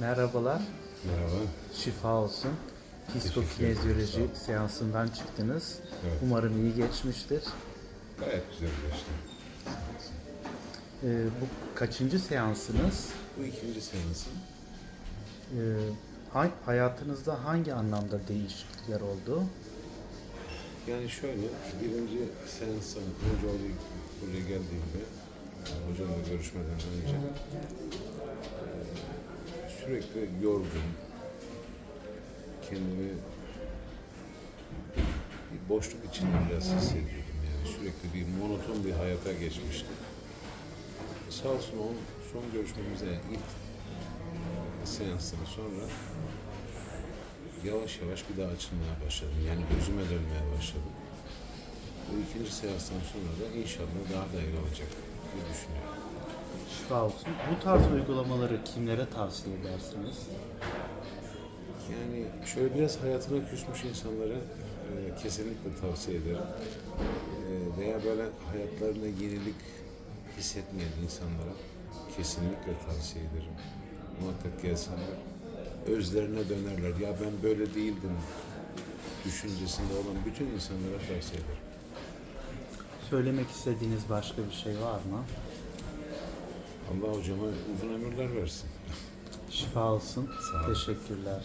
Merhabalar, Merhaba. şifa olsun. Psikokinezyoloji seansından çıktınız. Evet. Umarım iyi geçmiştir. Gayet güzel geçti. Ee, bu kaçıncı seansınız? Bu ikinci seansım. Ee, hay- hayatınızda hangi anlamda değişiklikler oldu? Yani şöyle, birinci önce oraya, buraya geldiğimde, hocamla görüşmeden önce sürekli yorgun, kendimi bir boşluk içinde biraz hissediyordum. Yani sürekli bir monoton bir hayata geçmiştim. Sağ olsun o son görüşmemize ilk e, seanstan sonra yavaş yavaş bir daha açılmaya başladım. Yani özüme dönmeye başladım. Bu ikinci seanstan sonra da inşallah daha da iyi olacak diye düşünüyorum. Şifa olsun. Bu tarz uygulamaları kimlere tavsiye edersiniz? Yani şöyle biraz hayatına küsmüş insanlara e, kesinlikle tavsiye ederim. E, veya böyle hayatlarına yenilik hissetmeyen insanlara kesinlikle tavsiye ederim. Muhakkak gelsinler. Özlerine dönerler. Ya ben böyle değildim düşüncesinde olan bütün insanlara tavsiye ederim. Söylemek istediğiniz başka bir şey var mı? Allah hocama uzun ömürler versin. Şifa olsun. Sağ olun. Teşekkürler.